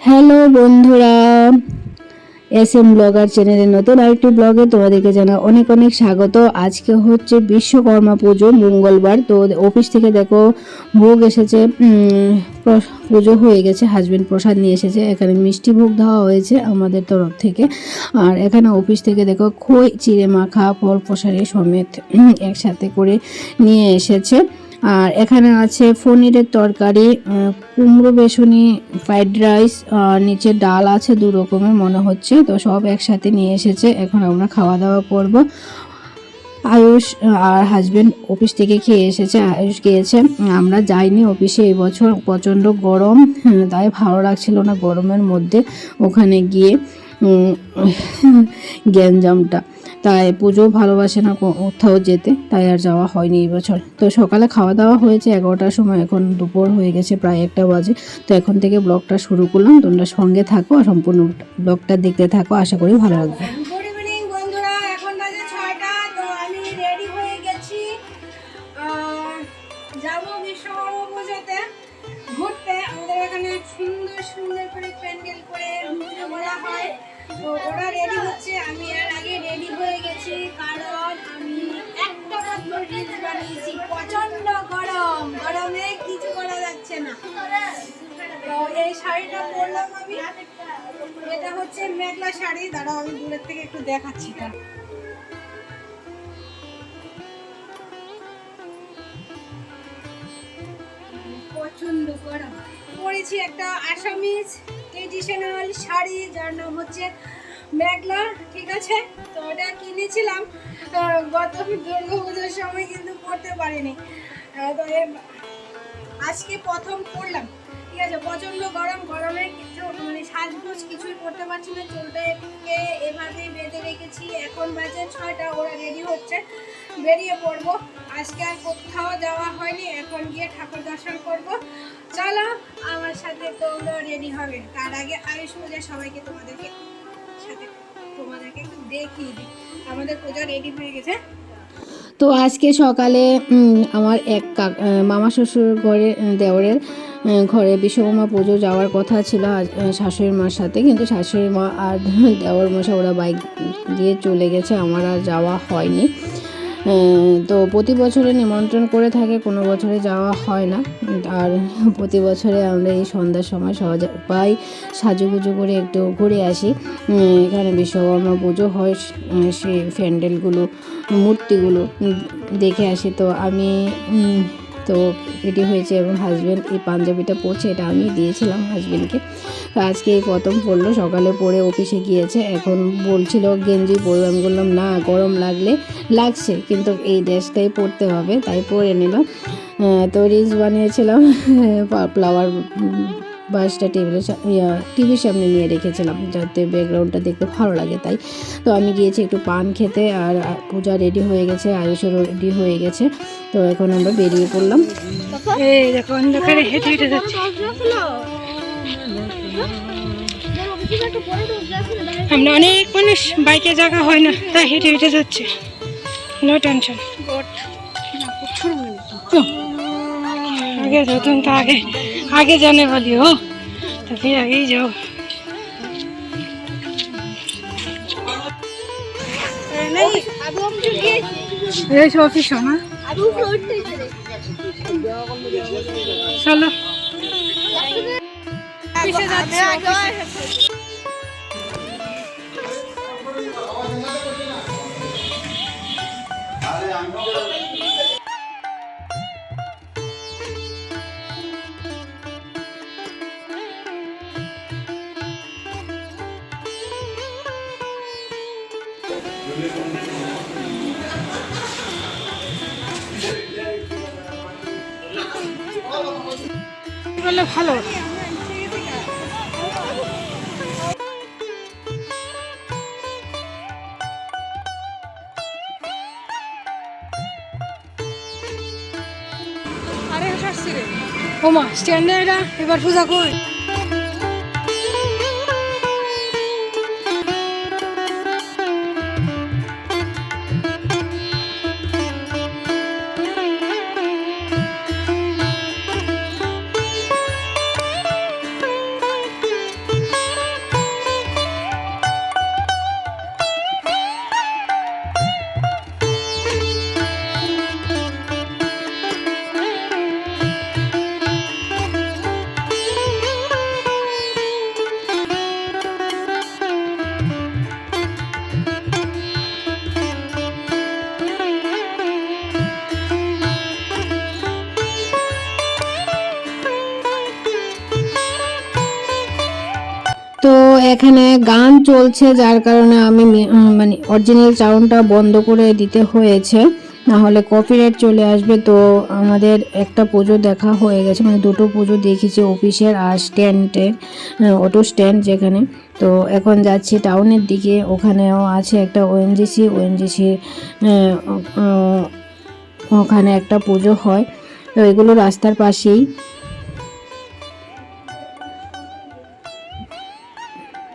Hello বন্ধুরা S M blogger চ্যানেলের নতুন আরেকটি ব্লগে তোমাদেরকে জানা অনেক অনেক স্বাগত। আজকে হচ্ছে বিশ্বকর্মা পুজো, মঙ্গলবার। তো অফিস থেকে দেখো ভোগ এসেছে পুজো হয়ে গেছে হাজব্যান্ড প্রসাদ নিয়ে এসেছে। এখানে মিষ্টি ভোগ দেওয়া হয়েছে আমাদের তরফ থেকে। আর এখানে অফিস থেকে দেখো খই, চিড়ে মাখা, ফল প্রসারি সমেত একসাথে করে নিয়ে এসেছে। আর এখানে আছে পনিরের তরকারি কুমড়ো বেসনি, ফ্রাইড রাইস, আর নিচে ডাল আছে দু রকমের মনে হচ্ছে। তো সব একসাথে নিয়ে এসেছে, এখন আমরা খাওয়া দাওয়া করব। আয়ুষ, আর হাজব্যান্ড অফিস থেকে খেয়ে এসেছে, আয়ুষ খেয়েছে আমরা যাইনি অফিসে এই বছর প্রচণ্ড গরম তাই ভালো লাগছিল না গরমের মধ্যে ওখানে গিয়ে গ্যাঞ্জামটা। তাই পুজো ভালোবাসে না কোথাও যেতে, তাই আর যাওয়া হয়নি এই বছর। তো সকালে খাওয়া দাওয়া হয়েছে, এগারোটার সময় এখন দুপুর হয়ে গেছে, প্রায় একটা বাজে। তো এখন থেকে ব্লগটা শুরু করলাম, তোমরা সঙ্গে থাকো আর সম্পূর্ণ ব্লগটা দেখতে থাকো, আশা করি ভালো লাগবে। রিলস বানিয়েছি প্রচণ্ড গরম। গরমে কিছু করা যাচ্ছে না। তো এই শাড়িটা পরলাম আমি। এটা হচ্ছে মেঘলা শাড়ি। দাঁড়াও, আমি দূরের থেকে একটু দেখাচ্ছি প্রচণ্ড গরম। পরেছি একটা আসামিজ ট্রেডিশনাল শাড়ি, যার নাম হচ্ছে মেঘলা, ঠিক আছে? তো ওটা কিনেছিলাম। গত দুর্গা পুজোর সময় কিন্তু পড়তে পারিনি। তো আজকে প্রথম পড়লাম। ঠিক আছে? প্রচণ্ড গরম, গরমে কিছু মানে সাজগোজ কিছুই করতে পারছি না। চুলটাকে এভাবেই বেঁধে রেখেছি। এখন বাজে ছয়টা, ওরা রেডি হচ্ছে। বেরিয়ে পড়ব। আজকে আর কোথাও যাওয়া হয়নি। এখন গিয়ে ঠাকুর দর্শন করব। চলো, আমার সাথে তোমরা রেডি হবে। তার আগে আয়ুষ পূজা সবাইকে তোমাদেরকে তো আজকে সকালে আমার এক মামা শ্বশুর ঘরে দেওরের ঘরে বিশ্বকর্মা পুজো যাওয়ার কথা ছিল আজ- আহ, শাশুড়ি মার সাথে। কিন্তু শাশুড়ি মা আর দেওর মশা ওরা বাইক দিয়ে চলে গেছে আমার আর যাওয়া হয়নি। তো প্রতি বছরে নিমন্ত্রণ করে থাকে, কোনো বছরে যাওয়া হয় না। আর প্রতি বছরে আমরা এই সন্ধ্যার সময় সহজ পাই সাজুগুজু করে একটু ঘুরে আসি। এখানে বিশ্বকর্মা পুজো হয় সেই প্যান্ডেলগুলো, মূর্তিগুলো দেখে আসি। তো আমি তো এটি হয়েছে এবং হাজব্যান্ড এই পাঞ্জাবিটা পরছে এটা আমি দিয়েছিলাম হাজব্যান্ডকে তো আজকে এই প্রথম পরলো সকালে পরে অফিসে গিয়েছে, এখন বলছিল গেঞ্জি পরবে, আমি বললাম, না, গরম লাগলে, লাগছে, কিন্তু এই ড্রেসটাই পরতে হবে। তাই পরে নিলাম। তো রিলস বানিয়েছিলাম ফ্লাওয়ার বাসটা টেবিলের টিভির সামনে নিয়ে রেখেছিলাম যাতে ব্যাকগ্রাউন্ডটা দেখতে ভালো লাগে তাই। তো আমি গিয়েছি একটু পান খেতে আর পূজা রেডি হয়ে গেছে আয়ুষও রেডি হয়ে গেছে। তো এখন আমরা বেরিয়ে পড়লাম। এই দেখো অন্ধকারে হেঁটে হেঁটে যাচ্ছে। আমরা অনেক মানুষ বাইকে জায়গা হয় না তাই হেঁটে হেঁটে যাচ্ছে। নো টেনশন আগে যাও তুমি তো আগে। তো ফির আগেই যাও এই অফিস না চলো অফিসে যাচ্ছি বললে ভালো আরে হাসছি ভালো। ওমা স্ট্যান্ডে এটা এবার পূজা কর তো এখানে গান চলছে, যার কারণে আমি মানে অরিজিনাল সাউন্ডটা বন্ধ করে দিতে হয়েছে। না হলে কপিরাইট চলে আসবে, তো আমাদের একটা পুজো দেখা হয়ে গেছে। মানে দুটো পুজো দেখেছি অফিসের আর স্ট্যান্ডের অটো স্ট্যান্ড যেখানে। তো এখন যাচ্ছি টাউনের দিকে, ওখানেও আছে একটা ওএনজিসি ওএনজিসি ওখানে একটা পুজো হয়। তো এগুলো রাস্তার পাশেই।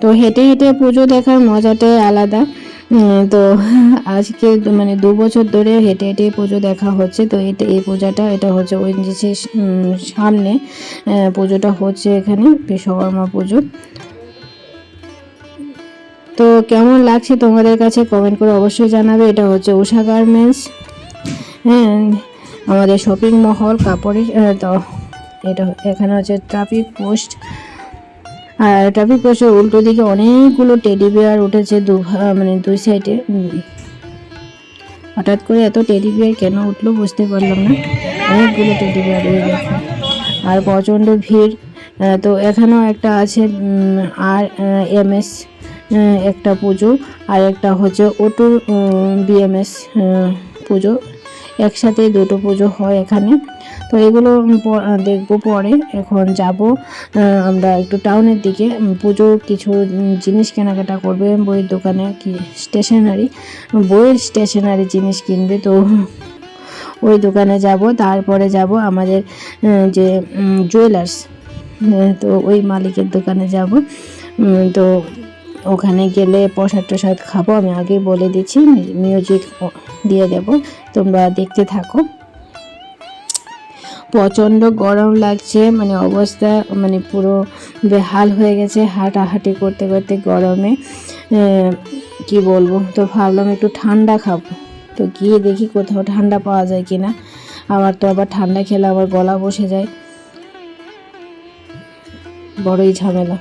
তো হেঁটে হেঁটে পুজো দেখার মজাটাই আলাদা। তো আজকে মানে দু বছর ধরে হেঁটে হেঁটে পুজো দেখা হচ্ছে। তো এটা এই পূজাটা, এটা হচ্ছে ওএনজিসির সামনে পুজোটা হচ্ছে এখানে, বিশ্বকর্মা পুজো। তো কেমন লাগছে তোমাদের কাছে কমেন্ট করে অবশ্যই জানাবে। এটা হচ্ছে উষা গার্মেন্টস হ্যাঁ আমাদের শপিং মহল কাপড়ের তো, এটা এখানে হচ্ছে ট্রাফিক পোস্ট আর ট্রাফিক পোস্টের উল্টো দিকে অনেকগুলো টেডি বিয়ার উঠেছে দু মানে দুই সাইডে হঠাৎ করে এত টেডি বিয়ার কেন উঠল বুঝতে পারলাম না। অনেকগুলো টেডি বিয়ার এই দেখো আর প্রচণ্ড ভিড়। তো এখানেও একটা আছে আর এম এস একটা পুজো। আর একটা হচ্ছে ওটু বিএমএস পুজো। একসাথে দুটো পুজো হয় এখানে। তো এগুলো দেখব পরে। এখন যাব আমরা একটু টাউনের দিকে। পুজোর কিছু জিনিস কেনাকাটা করবে বইয়ের দোকানে কি, স্টেশনারি। বইয়ের স্টেশনারি জিনিস কিনবে, তো ওই দোকানে যাব। তারপরে যাব আমাদের যে জুয়েলার্স তো ওই মালিকের দোকানে যাব। তো ওখানে গেলে প্রসাদ টসাদ খাব। আমি আগে বলে দিচ্ছি মিউজিক দিয়ে দেব। তোমরা দেখতে থাকো। প্রচণ্ড গরম লাগছে মানে অবস্থা মানে পুরো বেহাল হয়ে গেছে হাঁটাহাঁটি করতে করতে গরমে। কি বলব, তো ভাবলাম একটু ঠান্ডা খাব। তো গিয়ে দেখি কোথাও ঠান্ডা পাওয়া যায় কি না আমার তো আবার ঠান্ডা খেলে আবার গলা বসে যায়। বড়ই ঝামেলা।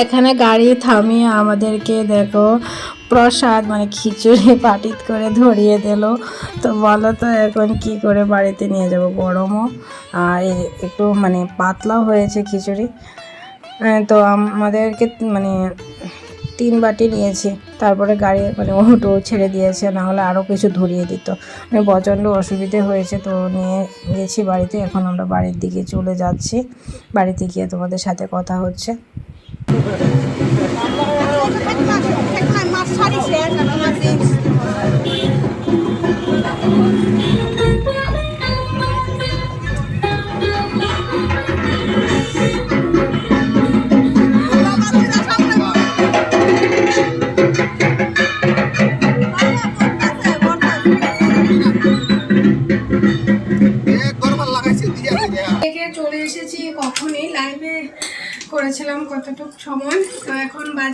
এখানে গাড়ি থামিয়ে আমাদেরকে দেখো প্রসাদ মানে খিচুড়ি পাটিত করে ধরিয়ে দিল। তো বলো তো এখন কি করে বাড়িতে নিয়ে যাব? গরমও। আর একটু মানে পাতলাও হয়েছে খিচুড়ি। তো আমাদেরকে মানে তিন বাটি নিয়েছি। তারপরে গাড়ি মানে ওটো ছেড়ে দিয়েছে না হলে আরও কিছু ধরিয়ে দিত। মানে প্রচণ্ড অসুবিধে হয়েছে, তো নিয়ে গেছি বাড়িতে। এখন আমরা বাড়ির দিকে চলে যাচ্ছি। বাড়িতে গিয়ে তোমাদের সাথে কথা হচ্ছে। Vamos.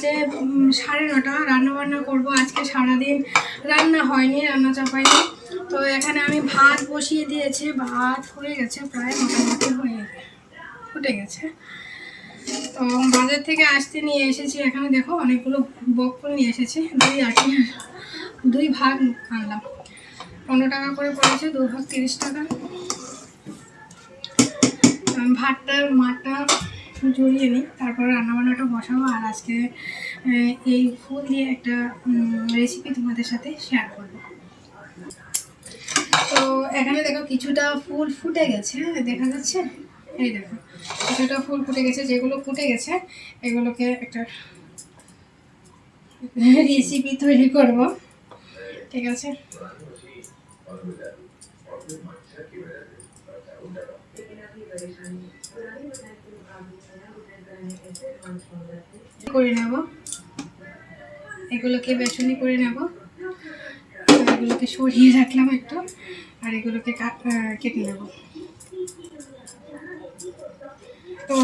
বাজে সাড়ে নটা রান্না বান্না করব। আজকে সারাদিন রান্না হয়নি, রান্না চাপাইনি। তো এখানে আমি ভাত বসিয়ে দিয়েছি, ভাত হয়ে গেছে, প্রায় মোটামুটি হয়ে ফুটে গেছে। তো বাজার থেকে আসতে নিয়ে এসেছি, এখানে দেখো অনেকগুলো বকফুল নিয়ে এসেছি, দুই আটি, দুই ভাগ আনলাম। পনেরো টাকা করে পড়েছে, দু ভাগ তিরিশ টাকা। ভাতটা মাঠটা জড়িয়ে নিই, তারপর রান্নাবান্নাটা বসাবো আর আজকে এই ফুল দিয়ে একটা রেসিপি তোমাদের সাথে শেয়ার করব। তো এখানে দেখো কিছুটা ফুল ফুটে গেছে, দেখা যাচ্ছে? এই দেখো, কিছুটা ফুল ফুটে গেছে, যেগুলো ফুটে গেছে, এগুলোকে একটা রেসিপি তৈরি করব। ঠিক আছে? করে নেব। এগুলোকে বেসনি করে নেব। এগুলোকে সরিয়ে রাখলাম একটু। আর এগুলোকে কেটে নেব। তো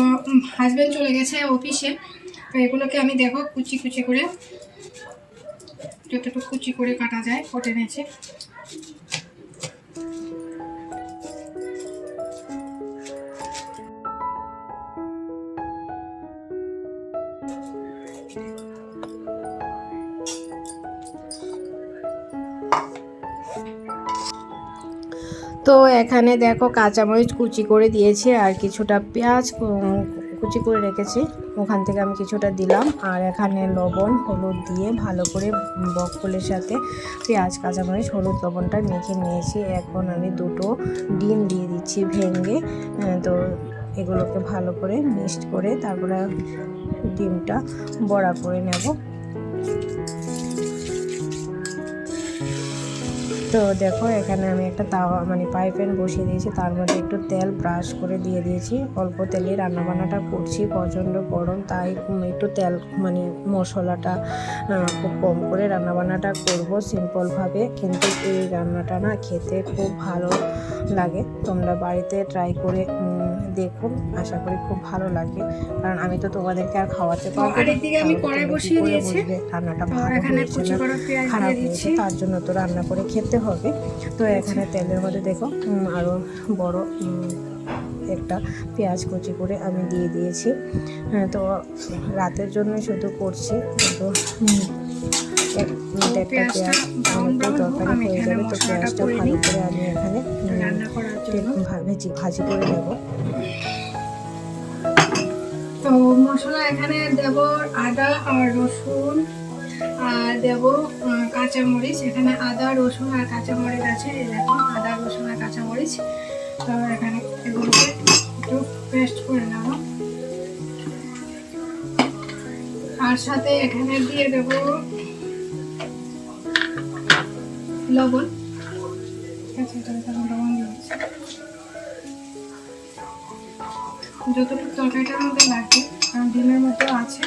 হাজব্যান্ড চলে গেছে অফিসে তো এগুলোকে আমি দেখো কুচি কুচি করে, যতটুকু কুচি করে কাটা যায়, কেটে নিয়েছি। তো এখানে দেখো কাঁচামরিচ কুচি করে দিয়েছি আর কিছুটা পেঁয়াজ কুচি করে রেখেছি। ওখান থেকে আমি কিছুটা দিলাম আর এখানে লবণ, হলুদ দিয়ে ভালো করে বকফুলের সাথে পেঁয়াজ, কাঁচামরিচ, হলুদ লবণটা মেখে নিয়েছি। এখন আমি দুটো ডিম দিয়ে দিচ্ছি ভেঙে। তো এগুলোকে ভালো করে মিক্সড করে তারপরে ডিমটা বড়া করে নেব। তো দেখো, এখানে আমি একটা তাওয়া মানে পাই প্যান বসিয়ে দিয়েছি। তার মধ্যে একটু তেল ব্রাশ করে দিয়ে দিয়েছি। অল্প তেলে রান্নাবান্নাটা করছি, প্রচণ্ড গরম, তাই একটু তেল মানে মশলাটা খুব কম করে রান্নাবান্নাটা করব সিম্পলভাবে। কিন্তু এই রান্নাটা না খেতে খুব ভালো লাগে। তোমরা বাড়িতে ট্রাই করে উম, দেখো আশা করি খুব ভালো লাগবে কারণ আমি তো তোমাদেরকে আর খাওয়াতে পারব আমি কড়াই বসিয়ে দিয়েছি। রান্নাটা ভালো এখানে হয়েছে কুচি না পেঁয়াজ খারাপ দিয়ে হয়েছে তার জন্য তো রান্না করে খেতে হবে। তো এখানে তেলের মধ্যে দেখো উম, আরও বড় একটা পেঁয়াজ কুচি করে আমি দিয়ে দিয়েছি। হ্যাঁ, তো রাতের জন্য শুধু করছি কিন্তু একটা পেঁয়াজ brown অনেকটাই brown হোক, তরকারি হয়ে যাবে তো পেঁয়াজটা করে ভালো করে আমি এখানে ভেজি ভাজি করে নেব। তো মশলা এখানে দেব আদা আর রসুন, আর দেব কাঁচামরিচ। এখানে আদা, রসুন আর কাঁচামরিচ আছে। দেখো আদা, রসুন আর কাঁচামরিচ। তো এখানে এগুলোকে একটু পেস্ট করে নেব। আর সাথে এখানে দিয়ে দেব লবণ। লবণ। যতটুকু তরকারিটার মধ্যে লাগে কারণ ডিমের মধ্যেও আছে,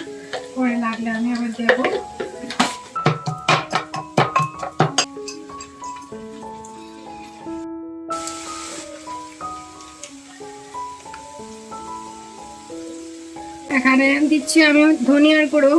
পরে লাগলে আমি আবার দেবো। এখানে দিচ্ছি আমি ধনিয়ার গুঁড়ো।